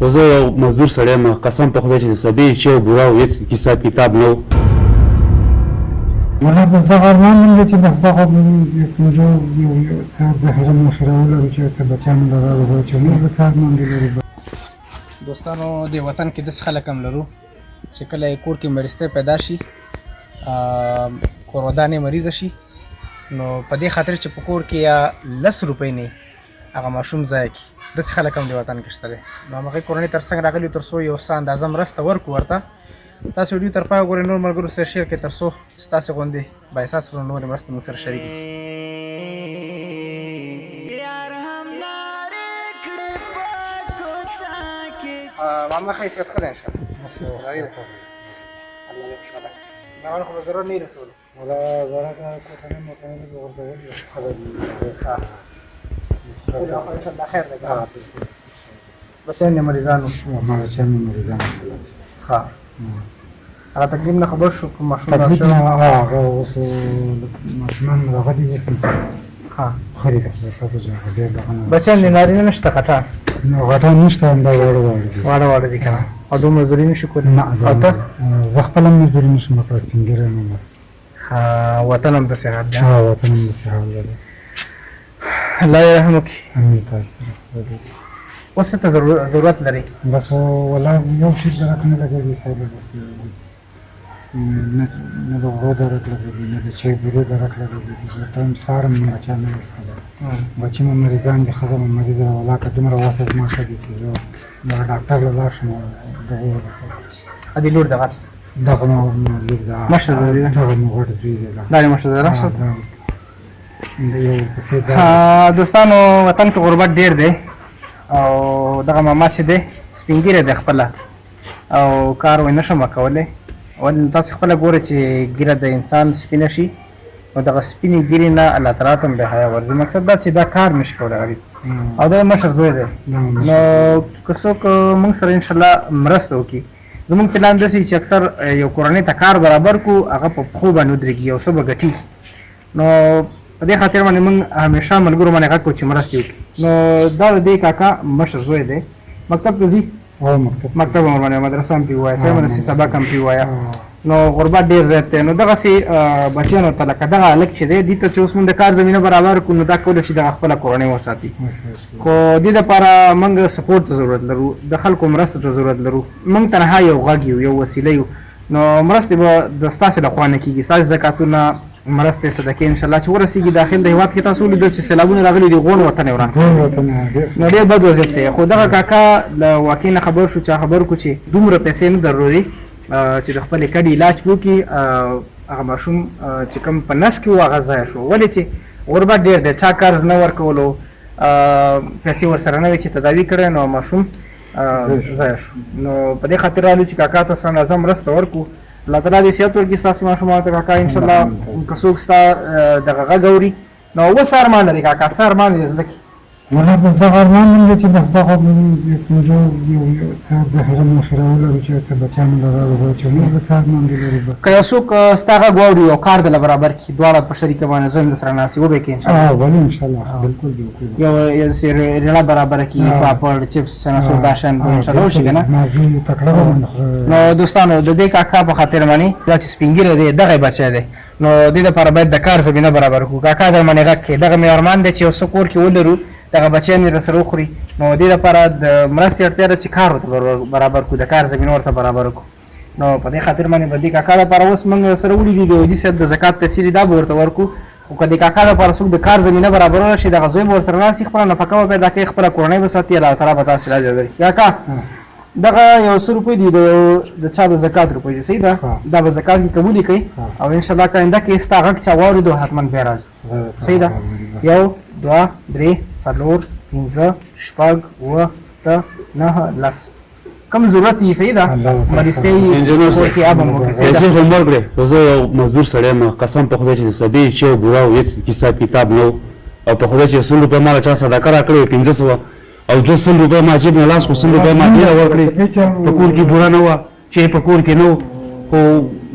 خو زه یو مزدور سړی یم قسم په خدای چې د سبې چې او بوره او هېڅ حساب کتاب نه و. بس دغه ارمان مې دی چې بس دغه پنځو څه ظاهره مخره ولرو چې ورته بچیانو له راغلو چې موږ به څه ارمان ولرو دوستانو د وطن کې داسې خلک هم لرو چې کله یې کور کې مرستې پیدا شي آم، قرودانې مریضه شي نو په دې خاطر چې په کور کې یا لس روپۍ نه هغه ماشوم ضایع کړي داسې خلک هم د وطن کې شته دی. نو همغې کورنۍ تر څنګ راغلي تر څو یو څه اندازه مرسته ورکړو ورته. تاسو ویډیو تر پایه وګورئ نور ملګرو سره شیر کړئ تر څو ستاسې غوندې بااحساس کړو نورې مرستې موږ سره شریکې حیثیت ښه ده انشاءالله راضي ده. الله خوشحاله کړي. مهرباني خو به ضرور نه وي رسولي ولا زره کا کوټه مکانه به ورته خبر ده یې مریضانو ما چې مې مریضان خلاص ها هغه تقدیم نه خبر شو کوم ماشوم تکلیف راشه نه هغه اوس ماشومان هغه دي ها خري ده تاسو ډېر دغه نه بچیان دي نارینه نشته غټان نو غټه نشته دا وړ وړ دي واړه واړه دي کنه او دوه مزدوري نشي کولی نه او ته زه خپل مزدوري نشم کړای سپینګره نه بس ها وطن هم داسې حال دی ها وطن هم داسې حال دی بس الله وکړي امین تاسو اوس ته ضرور- ضرورت لري؟ بس ولا یو شي درک نه لګېږي صاحب بس نه نه د غوړو درک لګېږي نه د چای بورې درک لګېږي ورته هم سارم نه بچا نه وسله بچی مې مریضان دي مې مریضه ده ولا که دومره واسه ما ښه دي چې زه دغه ډاکټر له لاړ شم دغه ا دې لور دغه دغه مې لږ دا مشر؟ دغه مې غوړ زوی دی دا. دا مشر راشه دوستانو وطن کې غربت ډیر دی. او دغه ماما چې دی سپینګیره دی خپله. او کار وای نشم کولی ول تاسو خپله ګوره چې ګیره د انسان سپینه شي. نو دغه سپینې ګیرې نه الله تعالی ته بې حیا ورځي. مقصد دا چې دا کار نشي کولی غریب. او دا مشر زوی دی. نو که څوک موږ سره انشاءالله مرسته وکړي. زموږ پلان داسې چې اکثر یو کورنۍ ته کار برابر کو هغه په پښو باندې ودرېږي او به ګټي. نو په دې خاطر باندې موږ همیشه ملګرو باندې غږ کوو چې مرستې وکړي. نو دا د دې کاکا مشر زوی دی. مکتب ته ځي. او مکتب. مکتب هم باندې مدرسه هم پی وایي سره باندې سبق هم پی وایي آه. نو غربت ډیر زیات دی. نو دغه سي بچیانو ته لکه دغه الک چې دی دي ته چې اوس موږ د کار زمينه برابر کړو نو دا کول شي د خپل کورنۍ وساتي. خو دې لپاره موږ سپورټ ته ضرورت لرو د خلکو مرسته ته ضرورت لرو. موږ تنها یو غږ یو یو وسیله یو. نو مرستې به د ستاسو له خوا نه کېږي ستاسو زکاتونه مرستې صدقې ان شاء الله چې ورسیږي داخل د هیواد کې تاسو ولیدل چې سیلابونه راغلي دي غون وطن وران ټول وطن نو ډېر بد وضعیت دی. خو دغه کاکا له واقع نه خبر شو چې خبر کو چې دومره پیسې نه ضروري چې د خپل کډي علاج وکړي هغه ماشوم چې کوم په نس کې و هغه ځای شو. ولې چې غربت ډېر دی؟ چا قرض نه ورکولو پیسې ورسره نه چې تداوي کړی نو ماشوم ځای شو. نو په دې خاطر رالو چې کاکا ته سره نظم مرسته ورکو الله تعالی دې صحت ورکړي ستاسو ماشومان ته کاکا ان شاء الله که څوک ستا دغه غږ اوري نو اوس ارمان لري کاکا څه ارمان لري زړه کې دغه ارمان مې دی چې بس دغه پنځو یو ظاهره مخره ولرو چې ورته بچیانو له راغلو چې موږ به څه ارمان ولرو بس که څوک آه، ستا غږ واوري او کار دله برابر کړي دواړه په شریکه باندې در سره ناستې وبې کړي انشاءالله اه ولې ان شاء الله بالکل بالکل یو یو رڼا برابره کړي آه. پاپړ چپس چناسور دا شان به انشاءالله وشي که نه ما زوی تکړه باندې خو- نو دوستانو د دې کاکا په خاطر باندې دا چې سپینګیره دی دغه بچی دی نو دې لپاره باید د کار زمینه برابر کړو کاکا در باندې کړي دغه مې ارمان دی چې څه کور کې ولرو دغه بچیان یې سره وخوري. نو دې لپاره د مرستې اړتیا ده چې کار ورته برابر- کړو د کار زمینه ورته برابر کړو. نو په دې خاطر باندې به دې کاکا لپاره اوس موږ سره ولیدي د وجي صاحب د زکات پیسې دي دا به ورته ورکړو. خو د کاکا لپاره څوک د کار زمینه برابر شي دغه زوی به ورسره راسي خپله نفقه به پیدا کوي خپله کورنۍ به ساتي الله تعالی به تاسو علاج ورکړي کاکا دغه یو څو روپۍ دي د د چا د زکات روپۍ دي صحیح ده. دا به زکات کې قبول کړي. او ان شاء الله کاینده کې ستا غږ چا واورېدو حتما بیا راځو زه صحیح ده. یو دوه درې څلور پنځه شپږ اووه اته نهه لس. کم ضرورت یې صحیح ده؟ مرستې کې اب هم وکړي صحیح ده. مور کړې خو زه یو مزدور سړی یم قسم په خدای چې د سبې چې بوره او هېڅ حساب کتاب نه او په خدای چې سل روپۍ ما له چا صدقه راکړې پنځه سوه. او دوه سل روپۍ ما جیب نه لاس خو سل روپۍ ما ډېره ورکړې. په کور کې بوره نه وه چې په کور کې نه خو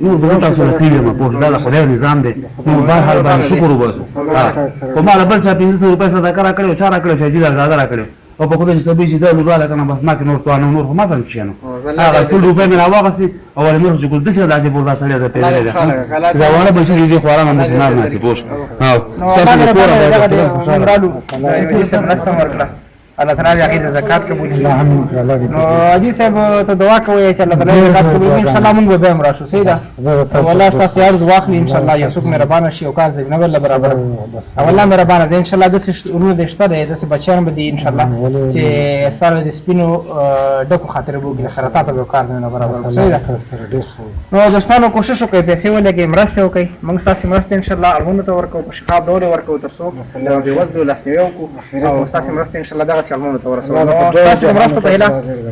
نور به تاسو رسېږي یم پوه دا د خدای نظام دی نو بهر حال باندې شکر وباسو ها. خو ما له بل چا پنځه سوه روپۍ صدقه راکړې او چا راکړې چا جیل ازاده راکړې او په خدای چې سبي چې دا نور رااله کنه بس ما کې نور توانه نور ما ځم شي نو هغه دې- سل روپۍ مې راواغسي او ولې نور چې ګل دسه سړی دا دې خوشاله کړه. الله دې- دا وانه بشي دې خورانا مې سنار ناسي پوش ها نو ساسو دې کور دې دې فیس مرسته ورکړه الله تعالی د زکات قبول کړي. نو حاجي صاحب ته دعا کوي چې الله تعالی زکات قبول کړي ان شاء الله موږ به هم راشو تاسو والله تاسو عرض واخلي ان شاء الله یو څوک مهربانه شي او کار زمينه ول برابر او الله مهربانه دي ان شاء الله د څه ورونه د شته د بچیان به دي ان شاء الله چې ستاره د سپینو ډکو خاطر به وکړي خیراتات به کار زمينه برابر تاسو ښه نو دوستانو کوشش وکړئ پیسې ولګئ مرسته وکړئ موږ ستاسو مرسته ان شاء الله اړمنو ته ورکوو په شفاف ډول یې ورکوو تر څو د بېوزلو لاسنیوی وکړو او ستاسو مرسته ان شاء الله دغسې اړمنو ته ستاسو د مرستو په هیله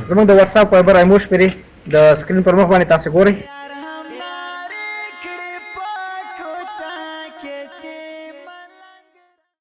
زموږ د واتساپ په بر ایمو شمېرې د سکرین پر مخ باندې تاسو ګورئ